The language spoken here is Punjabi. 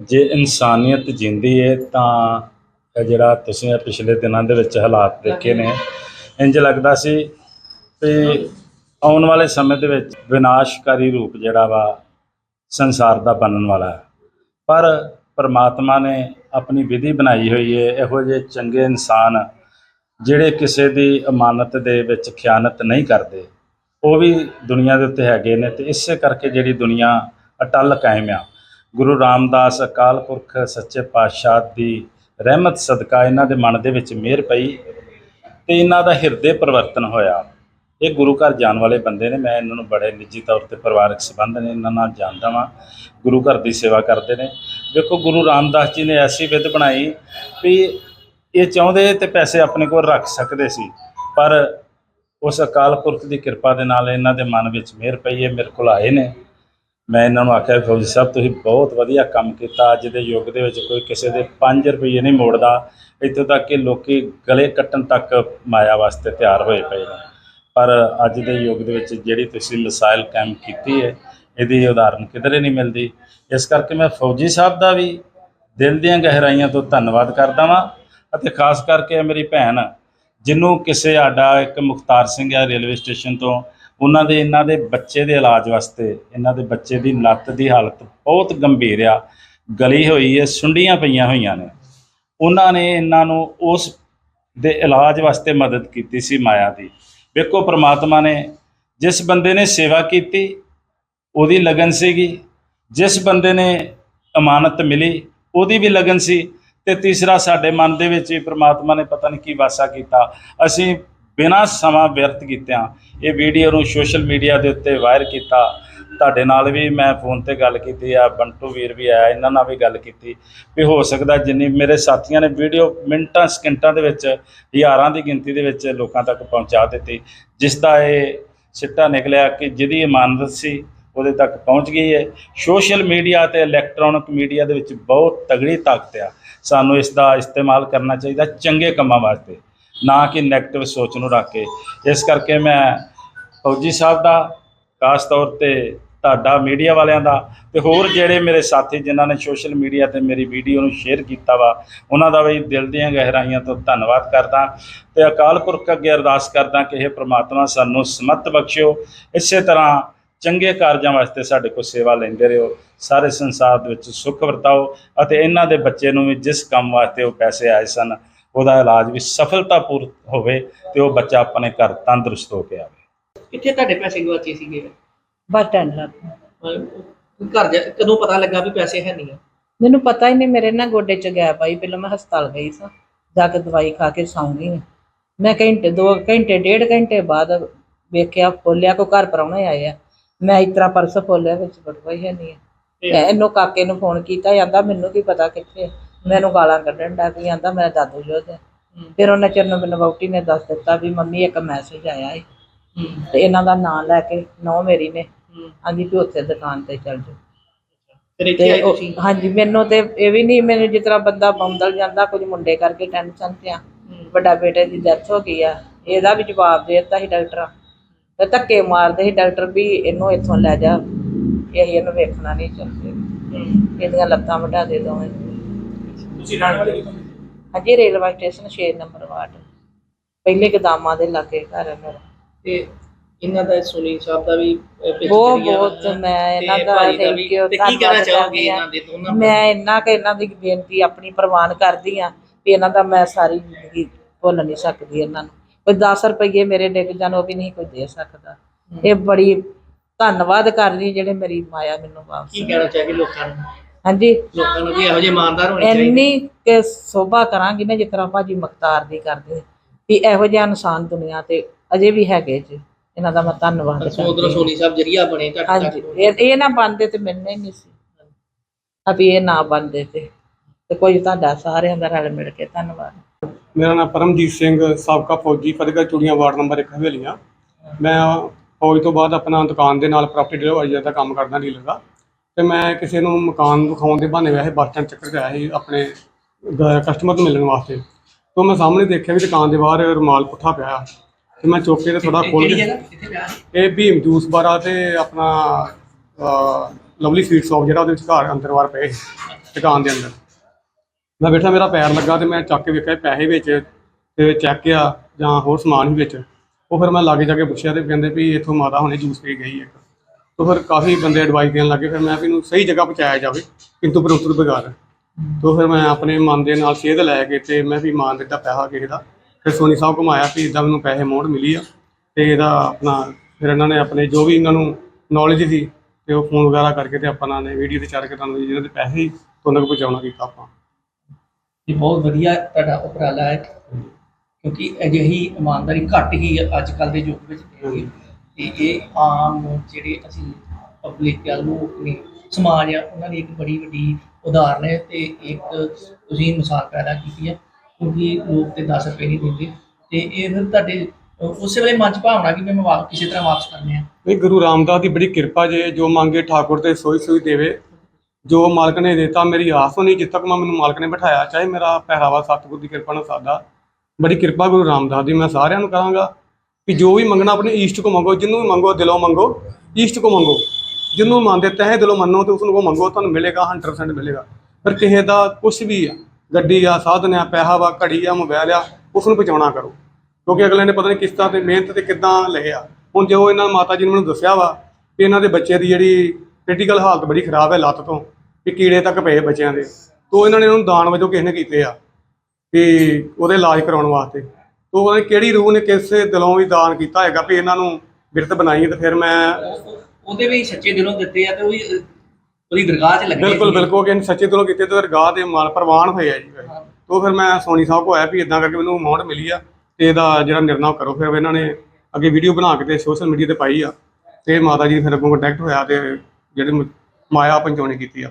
ਜੇ ਇਨਸਾਨੀਅਤ ਜਿੰਦੀ ਹੈ ਤਾਂ ਇਹ ਜਿਹੜਾ ਤੁਸੀਂ ਇਹ ਪਿਛਲੇ ਦਿਨਾਂ ਦੇ ਵਿੱਚ ਹਾਲਾਤ ਦੇਖੇ ਨੇ। ਇੰਜ ਲੱਗਦਾ ਸੀ ਵੀ ਆਉਣ ਵਾਲੇ ਸਮੇਂ ਦੇ ਵਿੱਚ ਵਿਨਾਸ਼ਕਾਰੀ ਰੂਪ ਜਿਹੜਾ ਵਾ, ਸੰਸਾਰ ਦਾ ਬਣਨ ਵਾਲਾ ਹੈ। ਪਰ ਪਰਮਾਤਮਾ ਨੇ ਆਪਣੀ ਵਿਧੀ ਬਣਾਈ ਹੋਈ ਹੈ ਇਹੋ ਜਿਹੇ ਚੰਗੇ ਇਨਸਾਨ ਜਿਹੜੇ ਕਿਸੇ ਦੀ ਅਮਾਨਤ ਦੇ ਵਿੱਚ ਖਿਆਨਤ ਨਹੀਂ ਕਰਦੇ। ਉਹ ਵੀ ਦੁਨੀਆ ਦੇ ਉੱਤੇ ਹੈਗੇ ਨੇ ਤੇ ਇਸੇ ਕਰਕੇ ਜਿਹੜੀ ਦੁਨੀਆ ਅਟਲ ਕਾਇਮ ਆ। ਗੁਰੂ ਰਾਮਦਾਸ ਅਕਾਲ ਪੁਰਖ ਸੱਚੇ ਪਾਤਸ਼ਾਹ ਦੀ ਰਹਿਮਤ ਸਦਕਾ ਇਹਨਾਂ ਦੇ ਮਨ ਦੇ ਵਿੱਚ ਮਿਹਰ ਪਈ ਤੇ ਇਹਨਾਂ ਦਾ ਹਿਰਦੇ ਪਰਿਵਰਤਨ ਹੋਇਆ। ਇਹ ਗੁਰੂ ਘਰ ਜਾਣ ਵਾਲੇ ਬੰਦੇ ਨੇ, ਮੈਂ ਇਹਨਾਂ ਨੂੰ ਬੜੇ ਨਿੱਜੀ ਤੌਰ ਤੇ ਪਰਿਵਾਰਕ ਸੰਬੰਧ ਨੇ, ਇਹਨਾਂ ਨਾਲ ਜਾਣਦਾ ਵਾਂ। ਗੁਰੂ ਘਰ ਦੀ ਸੇਵਾ ਕਰਦੇ ਨੇ। ਵੇਖੋ, ਗੁਰੂ ਰਾਮਦਾਸ ਜੀ ਨੇ ਐਸੀ ਵਿਧ ਬਣਾਈ ਵੀ ਇਹ ਚਾਹੁੰਦੇ ਤੇ ਪੈਸੇ ਆਪਣੇ ਕੋਲ ਰੱਖ ਸਕਦੇ ਸੀ, ਪਰ ਉਸ ਅਕਾਲ ਪੁਰਖ ਦੀ ਕਿਰਪਾ ਦੇ ਨਾਲ ਇਹਨਾਂ ਦੇ ਮਨ ਵਿੱਚ ਮਿਹਰ ਪਈ ਹੈ ਮੇਰੇ ਕੋਲ ਆਏ ਨੇ। ਮੈਂ ਇਹਨਾਂ ਨੂੰ ਆਖਿਆ, ਫੌਜੀ ਸਾਹਿਬ, ਤੁਸੀਂ ਬਹੁਤ ਵਧੀਆ ਕੰਮ ਕੀਤਾ। ਅੱਜ ਦੇ ਯੁੱਗ ਦੇ ਵਿੱਚ ਕੋਈ ਕਿਸੇ ਦੇ 5 ਰੁਪਏ ਨਹੀਂ ਮੋੜਦਾ। ਇੱਥੋਂ ਤੱਕ ਕਿ ਲੋਕੀ ਗਲੇ ਕੱਟਣ ਤੱਕ ਮਾਇਆ ਵਾਸਤੇ ਤਿਆਰ ਹੋਏ ਪਏ ਨੇ। ਪਰ ਅੱਜ ਦੇ ਯੁੱਗ ਦੇ ਵਿੱਚ ਜਿਹੜੀ ਤੁਸੀਂ ਮਿਸਾਈਲ ਕਾਇਮ ਕੀਤੀ ਹੈ, ਇਹਦੀ ਉਦਾਹਰਨ ਕਿਧਰੇ ਨਹੀਂ ਮਿਲਦੀ। ਇਸ ਕਰਕੇ ਮੈਂ ਫੌਜੀ ਸਾਹਿਬ ਦਾ ਵੀ ਦਿਲ ਦੀਆਂ ਗਹਿਰਾਈਆਂ ਤੋਂ ਧੰਨਵਾਦ ਕਰਦਾ ਵਾਂ ਅਤੇ ਖਾਸ ਕਰਕੇ ਮੇਰੀ ਭੈਣ, ਜਿਹਨੂੰ ਕਿਸੇ ਸਾਡਾ ਇੱਕ ਮੁਖਤਾਰ ਸਿੰਘ ਆ ਰੇਲਵੇ ਸਟੇਸ਼ਨ ਤੋਂ ਉਹਨਾਂ ਦੇ, ਇਹਨਾਂ ਦੇ ਬੱਚੇ ਦੇ ਇਲਾਜ ਵਾਸਤੇ, ਇਹਨਾਂ ਦੇ ਬੱਚੇ ਦੀ ਲੱਤ ਦੀ ਹਾਲਤ ਬਹੁਤ ਗੰਭੀਰ ਆ। ਗਲੀ ਹੋਈ ਹੈ ਸੁੰਡੀਆਂ ਪਈਆਂ ਹੋਈਆਂ ਨੇ। ਉਹਨਾਂ ਨੇ ਇਹਨਾਂ ਨੂੰ ਉਸ ਦੇ ਇਲਾਜ ਵਾਸਤੇ ਮਦਦ ਕੀਤੀ ਸੀ ਮਾਇਆ ਦੀ। ਵੇਖੋ, ਪ੍ਰਮਾਤਮਾ ਨੇ ਜਿਸ ਬੰਦੇ ਨੇ ਸੇਵਾ ਕੀਤੀ, ਉਹਦੀ ਲਗਨ ਸੀਗੀ। ਜਿਸ ਬੰਦੇ ਨੇ ਅਮਾਨਤ ਮਿਲੀ, ਉਹਦੀ ਵੀ ਲਗਨ ਸੀ। ਤੇ ਤੀਸਰਾ ਸਾਡੇ ਮਨ ਦੇ ਵਿੱਚ ਵੀ ਪ੍ਰਮਾਤਮਾ ਨੇ ਪਤਾ ਨਹੀਂ ਕੀ ਵਾਸਾ ਕੀਤਾ। ਅਸੀਂ ਬਿਨਾਂ ਸਮਾਂ ਵਿਅਰਥ ਕੀਤਿਆਂ ਇਹ ਵੀਡੀਓ ਨੂੰ ਸੋਸ਼ਲ ਮੀਡੀਆ ਦੇ ਉੱਤੇ ਵਾਇਰ ਕੀਤਾ। ਤੁਹਾਡੇ ਨਾਲ ਵੀ ਮੈਂ ਫੋਨ ਤੇ ਗੱਲ ਕੀਤੀ, ਆ ਬੰਟੂ ਵੀਰ ਵੀ ਆਇਆ, ਇਹਨਾਂ ਨਾਲ ਵੀ ਗੱਲ ਕੀਤੀ ਵੀ ਹੋ ਸਕਦਾ ਜਿੰਨੀ ਮੇਰੇ ਸਾਥੀਆਂ ਨੇ ਵੀਡੀਓ ਮਿੰਟਾਂ, ਸਕਿੰਟਾਂ ਦੇ ਵਿੱਚ, ਹਜ਼ਾਰਾਂ ਦੀ ਗਿਣਤੀ ਦੇ ਵਿੱਚ ਲੋਕਾਂ ਤੱਕ ਪਹੁੰਚਾ ਦਿੱਤੀ, ਜਿਸ ਦਾ ਇਹ ਸਿੱਟਾ ਨਿਕਲਿਆ ਕਿ ਜਿਹਦੀ ਇਮਾਨਤ ਸੀ, ਉਹਦੇ ਤੱਕ ਪਹੁੰਚ ਗਈ ਹੈ। ਸੋਸ਼ਲ ਮੀਡੀਆ ਤੇ ਇਲੈਕਟ੍ਰੋਨਿਕ ਮੀਡੀਆ ਦੇ ਵਿੱਚ ਬਹੁਤ ਤਗੜੀ ਤਾਕਤ ਆ। ਸਾਨੂੰ ਇਸ ਦਾ ਇਸਤੇਮਾਲ ਕਰਨਾ ਚਾਹੀਦਾ ਚੰਗੇ ਕੰਮਾਂ ਵਾਸਤੇ। ਨਾ ਕਿ 네ਗੇਟਿਵ ਸੋਚ ਨੂੰ ਰੱਖ ਕੇ। ਇਸ ਕਰਕੇ ਮੈਂ ਫੌਜੀ ਸਾਹਿਬ ਦਾ, ਖਾਸ ਤੌਰ ਤੇ ਤੁਹਾਡਾ ਮੀਡੀਆ ਵਾਲਿਆਂ ਦਾ ਤੇ ਹੋਰ ਜਿਹੜੇ ਮੇਰੇ ਸਾਥੀ ਜਿਨ੍ਹਾਂ ਨੇ ਸੋਸ਼ਲ ਮੀਡੀਆ ਤੇ ਮੇਰੀ ਵੀਡੀਓ ਨੂੰ ਸ਼ੇਅਰ ਕੀਤਾ ਵਾ, ਉਹਨਾਂ ਦਾ ਵੀ ਦਿਲ ਦੀਆਂ ਗਹਿਰਾਈਆਂ ਤੋਂ ਧੰਨਵਾਦ ਕਰਦਾ। ਤੇ ਅਕਾਲ ਪੁਰਖ ਅੱਗੇ ਅਰਦਾਸ ਕਰਦਾ ਕਿ ਇਹ ਪ੍ਰਮਾਤਮਾ ਸਾਨੂੰ ਸਮਤ ਬਖਸ਼ਿਓ। ਇਸੇ ਤਰ੍ਹਾਂ ਚੰਗੇ ਕਾਰਜਾਂ ਵਾਸਤੇ ਸਾਡੇ ਕੋਲ ਸੇਵਾ ਲੈਂਦੇ ਰਹੋ। ਸਾਰੇ ਸੰਸਾਰ ਦੇ ਵਿੱਚ ਸੁੱਖ ਵਰਤਾਓ ਅਤੇ ਇਹਨਾਂ ਦੇ ਬੱਚੇ ਨੂੰ ਵੀ ਜਿਸ ਕੰਮ ਵਾਸਤੇ ਉਹ ਪੈਸੇ ਆਏ ਸਨ ਉਹਦਾ ਇਲਾਜ ਵੀ ਸਫਲਤਾਪੂਰ ਹੋਵੇ ਤੇ ਉਹ ਬੱਚਾ ਆਪਣੇ ਘਰ ਤੰਦਰੁਸਤ ਹੋ ਕੇ ਆਵੇ। ਕਿੱਥੇ ਤੁਹਾਡੇ ਪੈਸੇ ਗਵਾਚੇ ਸੀਗੇ? ਬਸ ਅਹ ਘਰ ਜਾ ਕਦੋਂ ਪਤਾ ਲੱਗਾ ਵੀ ਪੈਸੇ ਹੈ ਨਹੀਂ ਆ? ਮੈਨੂੰ ਪਤਾ ਹੀ ਨਹੀਂ ਮੇਰੇ ਨਾ ਗੋਡੇ ਚ ਗੈਪ ਆਈ ਪਹਿਲਾਂ ਮੈਂ ਹਸਪਤਾਲ ਗਈ ਸਾਂ। ਜਾ ਕੇ ਦਵਾਈ ਖਾ ਕੇ ਸੌਂ ਗਈ। ਮੈਂ ਘੰਟੇ ਦੋ ਘੰਟੇ ਡੇਢ ਘੰਟੇ ਬਾਅਦ ਵੇਖਿਆ ਫੋਲਿਆ ਕੋ ਘਰ ਪਰਾਉਣੇ ਆਏ ਆ ਮੈਂ ਇਸ ਤਰ੍ਹਾਂ ਪਰਸ ਫੋਲਿਆ ਵਿੱਚ ਬਟਵਾ ਹੀ ਨਹੀਂ ਇਹਨੂੰ ਕਾਕੇ ਨੂੰ ਫੋਨ ਕੀਤਾ ਜਾਂਦਾ ਮੈਨੂੰ ਕੀ ਪਤਾ ਕਿੱਥੇ ਆ। ਮੈਨੂੰ ਗਾਲਾਂ ਕੱਢਣ ਦਾ ਵੀ ਆਂਦਾ ਮੇਰਾ ਦਾਦੂ ਜੋਤ ਹੈ ਫਿਰ ਉਹਨਾਂ ਚਿਰ ਨੂੰ ਮੈਨੂੰ ਵਹੁਟੀ ਨੇ ਦੱਸ ਦਿੱਤਾ ਵੀ ਮੰਮੀ ਇੱਕ ਮੈਸੇਜ ਆਇਆ ਹੈ ਤੇ ਇਹਨਾਂ ਦਾ ਨਾਂ ਲੈ ਕੇ ਨੌ ਮੇਰੀ ਨੇ। ਆਂਦੀ ਵੀ ਉੱਥੇ ਦੁਕਾਨ ਤੇ ਚੱਲ ਫਿਰ ਇੱਥੇ ਆਏ ਤੁਸੀਂ? ਹਾਂਜੀ ਮੈਨੂੰ ਤੇ ਇਹ ਵੀ ਨਹੀਂ ਮੈਨੂੰ ਜਿਸ ਤਰ੍ਹਾਂ ਬੰਦਾ ਬੰਦਲ ਜਾਂਦਾ ਕੁਝ ਮੁੰਡੇ ਕਰਕੇ ਟੈਨਸ਼ਨ ਤੇ ਆ। ਵੱਡਾ ਬੇਟੇ ਦੀ ਡੈਥ ਹੋ ਗਈ ਆ। ਇਹਦਾ ਵੀ ਜਵਾਬ ਦੇ ਦਿੱਤਾ ਸੀ ਡਾਕਟਰ। ਤੇ ਧੱਕੇ ਮਾਰਦੇ ਸੀ ਡਾਕਟਰ ਵੀ ਇਹਨੂੰ ਇੱਥੋਂ ਲੈ ਜਾ। ਇਹ ਇਹਨੂੰ ਵੇਖਣਾ ਨਹੀਂ ਚਾਹੁੰਦੇ। ਇਹਦੀਆਂ ਲੱਤਾਂ ਵਢਾ ਦੇ ਦੋਵੇਂ। ਤੁਸੀਂ ਰਹਿਣ ਵਾਲੇ ਕਿੱਥੋਂ ਦੇ? ਹਾਂਜੀ ਰੇਲਵੇ ਸਟੇਸ਼ਨ 6 ਨੰਬਰ ਵਾਰਡ। ਪਹਿਲੇ ਗਦਾਮਾਂ ਦੇ ਲਾਗੇ ਘਰ ਹੈ ਮੇਰਾ। ਤੇ ਇਹਨਾਂ ਦਾ ਸੋਨੀ ਸਾਹਿਬ ਦਾ ਵੀ ਅਹ, ਪਿੱਛੇ ਬਹੁਤ ਬਹੁਤ ਮੈਂ ਇਹਨਾਂ ਤੇ ਦਾ ਵੀ। you, ਤੇ ਕੀ ਕਹਿਣਾ ਚਾਹੋਗੇ। ਇਹਨਾਂ ਦੇ ਦੋਨਾਂ ਮੈਂ ਇੰਨਾ ਕਿ ਇਹਨਾਂ ਦੀ ਬੇਨਤੀ ਆਪਣੀ ਪ੍ਰਵਾਨ ਕਰਦੀ ਆ ਵੀ ਇਹਨਾਂ ਦਾ ਮੈਂ ਸਾਰੀ ਜ਼ਿੰਦਗੀ ਭੁੱਲ ਨਹੀਂ ਸਕਦੀ ਇਹਨਾਂ ਨੂੰ। ਕੋਈ 10 ਰੁਪਏ ਮੇਰੇ ਡਿੱਗ ਜਾਣ ਉਹ ਵੀ ਨਹੀਂ ਕੋਈ ਦੇ ਸਕਦਾ। ਇਹ ਬੜੀ ਧੰਨਵਾਦ ਕਰਦੀ ਜਿਹੜੇ ਮੇਰੀ ਮਾਇਆ ਮੈਨੂੰ ਵਾਪਸ ਕੀ ਕਹਿਣਾ ਚਾਹੀਏ ਲੋਕਾਂ ਨੂੰ? ਹਾਂਜੀ। ਲੋਕਾਂ ਨੂੰ ਵੀ ਇਹੋ ਜਿਹੇ ਇਮਾਨਦਾਰ ਹੋਣੇ ਚਾਹੀਦੇ। ਇੰਨੀ ਕਿ ਸੋਭਾ ਕਰਾਂਗੀ ਨਾ ਜਿਸ ਤਰ੍ਹਾਂ ਭਾਜੀ ਮਖਤਾਰ ਦੀ ਕਰਦੇ ਵੀ ਇਹੋ ਜਿਹਾ ਇਨਸਾਨ ਦੁਨੀਆ ਤੇ ਅਜੇ ਵੀ ਹੈਗੇ ਜੀ। ਇਹਨਾਂ ਦਾ ਮੈਂ ਧੰਨਵਾਦ ਸੋ ਉਧਰੋਂ ਕਰਦੀ ਸੋਨੀ ਸਾਹਿਬ ਜਰੀਆ ਬਣੇ ਤੁਹਾਡੇ ਹਾਂਜੀ ਤੱਕ ਇਹ ਇਹ ਨਾ ਬੰਦੇ ਤੇ ਮਿਲਣੇ ਨਹੀਂ ਸੀ। ਅਭੀ ਇਹ ਨਾ ਬੰਦੇ ਤੇ ਤੇ ਕੋਈ ਤੁਹਾਡਾ ਸਾਰਿਆਂ ਦਾ ਰਲ ਮਿਲ ਕੇ ਧੰਨਵਾਦ। ਮੇਰਾ ਨਾਮ ਪਰਮਜੀਤ ਸਿੰਘ ਸਾਬਕਾ ਫੌਜੀ ਫਤਿਹਗੜ੍ਹ ਚੂੜੀਆਂ ਵਾਰਡ ਨੰਬਰ 1 ਹਵੇਲੀਆਂ। ਮੈਂ ਫੌਜ ਤੋਂ ਬਾਅਦ ਆਪਣਾ ਦੁਕਾਨ ਦੇ ਨਾਲ ਪ੍ਰਾਪਰਟੀ ਡਿਲੀਵਰੀ ਦਾ ਕੰਮ ਕਰਦਾ ਡੀਲਰ ਦਾ। ਤੇ ਮੈਂ ਕਿਸੇ ਨੂੰ ਮਕਾਨ ਦਿਖਾਉਣ ਦੇ ਬਹਾਨੇ ਵੈਸੇ ਬੱਸ ਸਟੈਂਡ ਚੱਕਰ ਗਿਆ ਸੀ ਆਪਣੇ ਕਸਟਮਰ ਨੂੰ ਮਿਲਣ ਵਾਸਤੇ। ਤੋਂ ਮੈਂ ਸਾਹਮਣੇ ਦੇਖਿਆ ਵੀ ਦੁਕਾਨ ਦੇ ਬਾਹਰ ਰੁਮਾਲ ਪੁੱਠਾ ਪਿਆ। ਤੇ ਮੈਂ ਚੁੱਕ ਕੇ ਤੇ ਥੋੜਾ ਖੋਲ ਕੇ ਇਹ ਭੀਮ ਜੂਸ ਬਾਰਾ ਤੇ ਆਪਣਾ ਲਵਲੀ ਸਵੀਟ ਸ਼ਾਪ ਜਿਹੜਾ ਉਹਦੇ ਵਿੱਚ ਘਰ ਅੰਦਰ ਬਾਹਰ ਪਏ। ਦੁਕਾਨ ਦੇ ਅੰਦਰ। ਮੈਂ ਬੈਠਾ ਮੇਰਾ ਪੈਰ ਲੱਗਾ ਤੇ ਮੈਂ ਚੱਕ ਕੇ ਵੇਖਿਆ ਪੈਸੇ ਵਿੱਚ ਤੇ ਚੈੱਕ ਆ ਜਾਂ ਹੋਰ ਸਮਾਨ ਹੀ ਵਿੱਚ। ਉਹ ਫਿਰ ਮੈਂ ਲਾਗੇ ਜਾ ਕੇ ਪੁੱਛਿਆ ਤੇ ਕਹਿੰਦੇ ਵੀ ਇੱਥੋਂ ਮਾਤਾ ਹੁਣੇ ਜੂਸ ਪੀ ਗਈ ਇੱਕ ਤੋਂ ਫਿਰ ਕਾਫੀ ਬੰਦੇ ਐਡਵਾਈਸ ਦੇਣ ਲੱਗੇ ਫਿਰ ਮੈਂ ਵੀ ਇਹਨੂੰ ਸਹੀ ਜਗ੍ਹਾ ਪਹੁੰਚਾਇਆ ਜਾਵੇ ਕਿੰਤੂ ਪਰ ਉਤਰ ਬਗਾਰ ਤੋਂ ਫਿਰ ਮੈਂ ਆਪਣੇ ਮਨ ਦੇ ਨਾਲ ਸੇਧ ਲੈ ਕੇ ਤੇ ਮੈਂ ਵੀ ਮਾਨ ਦਿੱਤਾ ਪੈਸਾ ਕਿਸੇ ਦਾ। ਫਿਰ ਸੋਨੀ ਸਾਹਿਬ ਘੁਮਾਇਆ ਵੀ ਇਦਾਂ ਮੈਨੂੰ ਪੈਸੇ ਮੋੜ ਮਿਲੀ ਆ ਤੇ ਇਹਦਾ ਆਪਣਾ ਫਿਰ ਇਹਨਾਂ ਨੇ ਆਪਣੇ ਜੋ ਵੀ ਇਹਨਾਂ ਨੂੰ ਨੌਲੇਜ ਸੀ ਤੇ ਉਹ ਫੋਨ ਵਗੈਰਾ ਕਰਕੇ ਤੇ ਆਪਾਂ ਨੇ ਵੀਡੀਓ ਤੇ ਚਾਰ ਕੇ ਤੁਹਾਨੂੰ ਜਿਹਨਾਂ ਦੇ ਪੈਸੇ ਤੁਹਾਨੂੰ ਪਹੁੰਚਾਉਣਾ ਕੀਤਾ ਆਪਾਂ। ਇਹ ਬਹੁਤ ਵਧੀਆ ਤੁਹਾਡਾ ਉਪਰਾਲਾ ਹੈ ਕਿਉਂਕਿ ਅਜਿਹੀ ਇਮਾਨਦਾਰੀ ਘੱਟ ਹੀ ਅੱਜ ਕੱਲ ਦੇ ਯੁੱਗ ਵਿੱਚ ਦੇਖੀ ਤੇ ਇਹ ਆਮ ਜਿਹੜੇ ਅਸੀਂ ਪਬਲਿਕ ਆ ਲੋਕ ਨੇ ਸਮਾਜ ਆ ਉਹਨਾਂ ਦੀ ਇੱਕ ਬੜੀ ਵੱਡੀ ਉਦਾਹਰਨ ਹੈ ਤੇ ਇੱਕ ਤੁਸੀਂ ਮਿਸਾਲ ਪੈਦਾ ਕੀਤੀ ਹੈ, ਕਿਉਂਕਿ ਲੋਕ ਤੇ 10 ਰੁਪਏ ਨਹੀਂ ਦਿੰਦੇ ਤੇ ਇਹ ਫਿਰ ਤੁਹਾਡੇ ਉਸੇ ਵੇਲੇ ਮਨ ਚ ਭਾਵਨਾ ਕਿ ਮੈਂ ਵਾਪਸ ਕਿਸੇ ਤਰ੍ਹਾਂ ਵਾਪਸ ਕਰਨੇ ਆ। ਇਹ ਗੁਰੂ ਰਾਮਦਾਸ ਦੀ ਬੜੀ ਕਿਰਪਾ ਜੇ ਜੋ ਮੰਗੇ ਠਾਕੁਰ ਤੇ ਸੋਈ ਸੋਈ ਦੇਵੇ, ਜੋ ਮਾਲਕ ਨੇ ਦਿੱਤਾ, ਮੇਰੀ ਆਸ ਹੋਣੀ ਜਿੱਦ ਤੱਕ ਮੈਂ ਮੈਨੂੰ ਮਾਲਕ ਨੇ ਬਿਠਾਇਆ, ਚਾਹੇ ਮੇਰਾ ਪਹਿਰਾਵਾ ਸਤਿਗੁਰ ਦੀ ਕਿਰਪਾ ਨਾਲ ਸਾਦਾ। ਬੜੀ ਕਿਰਪਾ ਗੁਰੂ ਰਾਮਦਾਸ ਦੀ, ਮੈਂ ਸਾਰਿਆਂ ਨੂੰ ਕਹਾਂਗਾ। ਕਿ ਜੋ ਵੀ ਮੰਗਣਾ ਆਪਣੇ ਈਸ਼ਟ ਕੋ ਮੰਗੋ ਜਿਹਨੂੰ ਵੀ ਮੰਗੋ, ਦਿਲੋਂ ਮੰਗੋ ਈਸ਼ਟ ਕੋ ਮੰਗੋ। ਜਿਹਨੂੰ ਮੰਨਦੇ ਤਹਿ ਦਿਲੋਂ ਮੰਨੋ ਤੇ ਉਸ ਨੂੰ ਕੋ ਮੰਗੋ, ਤੁਹਾਨੂੰ ਮਿਲੇਗਾ 100% ਮਿਲੇਗਾ। ਪਰ ਕਿਸੇ ਦਾ ਕੁਝ ਵੀ ਆ, ਗੱਡੀ ਆ, ਸਾਧਨ ਆ, ਪੈਸਾ ਵਾ, ਘੜੀ ਆ ਮੋਬਾਈਲ ਆ ਉਸ ਨੂੰ ਪਹੁੰਚਾਉਣਾ ਕਰੋ। ਕਿਉਂਕਿ ਅਗਲੇ ਨੇ ਪਤਾ ਨਹੀਂ ਕਿਸ ਤਰ੍ਹਾਂ ਤੇ ਮਿਹਨਤ ਤੇ ਕਿੱਦਾਂ ਲਏ ਆ ਹੁਣ ਜੋ ਇਹਨਾਂ ਮਾਤਾ ਜੀ ਨੇ ਮੈਨੂੰ ਦੱਸਿਆ ਵਾ ਕਿ ਇਹਨਾਂ ਦੇ ਬੱਚੇ ਦੀ ਜਿਹੜੀ ਕ੍ਰਿਟੀਕਲ ਹਾਲਤ ਬੜੀ ਖਰਾਬ ਹੈ ਲੱਤ ਤੋਂ ਕਿ ਕੀੜੇ ਤੱਕ ਪਏ ਬੱਚਿਆਂ ਦੇ, ਤੋਂ ਇਹਨਾਂ ਨੇ ਉਹਨੂੰ ਦਾਨ ਵਜੋਂ ਕਿਸੇ ਨੇ ਕੀਤੇ ਆ, ਵੀ ਉਹਦੇ ਇਲਾਜ ਕਰਾਉਣ ਵਾਸਤੇ। ਤੋਂ ਉਹਨੇ ਕਿਹੜੀ ਰੂਹ ਨੇ ਕਿਸੇ ਦਿਲੋਂ ਵੀ ਦਾਨ ਕੀਤਾ ਹੈਗਾ ਵੀ ਇਹਨਾਂ ਨੂੰ ਬਿਰਤ ਬਣਾਈ ਤੇ ਫਿਰ ਮੈਂ ਉਹ- ਉਹਦੇ ਵੀ ਸੱਚੇ ਦਿਲੋਂ ਦਿੱਤੇ ਆ ਤੇ ਉਹ ਵੀ ਅਹ, ਉਹਦੀ ਦਰਗਾਹ 'ਚ ਲੱਗੇ ਬਿਲਕੁਲ ਸੀਗੇ। ਬਿਲਕੁਲ ਕਿ ਸੱਚੇ ਦਿਲੋਂ ਕੀਤੇ ਤੇ ਦਰਗਾਹ ਦੇ ਮਾਲ ਪ੍ਰਵਾਨ ਹੋਏ ਆ ਜੀ। ਤੋਂ ਫਿਰ ਮੈਂ ਸੋਨੀ ਸਾਹਿਬ ਕੋ ਆਇਆ ਵੀ ਇਦਾਂ ਕਰਕੇ ਮੈਨੂੰ ਅਮਾਉਂਟ ਮਿਲੀ ਆ ਤੇ ਇਹਦਾ ਜਿਹੜਾ ਨਿਰਣਾ ਕਰੋ। ਫਿਰ ਇਹਨਾਂ ਨੇ ਅੱਗੇ ਵੀਡੀਓ ਬਣਾ ਕੇ ਤੇ ਸੋਸ਼ਲ ਮੀਡੀਆ ਤੇ ਪਾਈ ਆ ਤੇ ਮਾਤਾ ਜੀ ਫਿਰ ਅੱਗੋਂ ਕੰਟੈਕਟ ਹੋਇਆ ਤੇ ਜਿਹੜੇ ਮ- ਮਾਇਆ ਪਹੁੰਚਾਉਣੀ ਕੀਤੀ ਆ।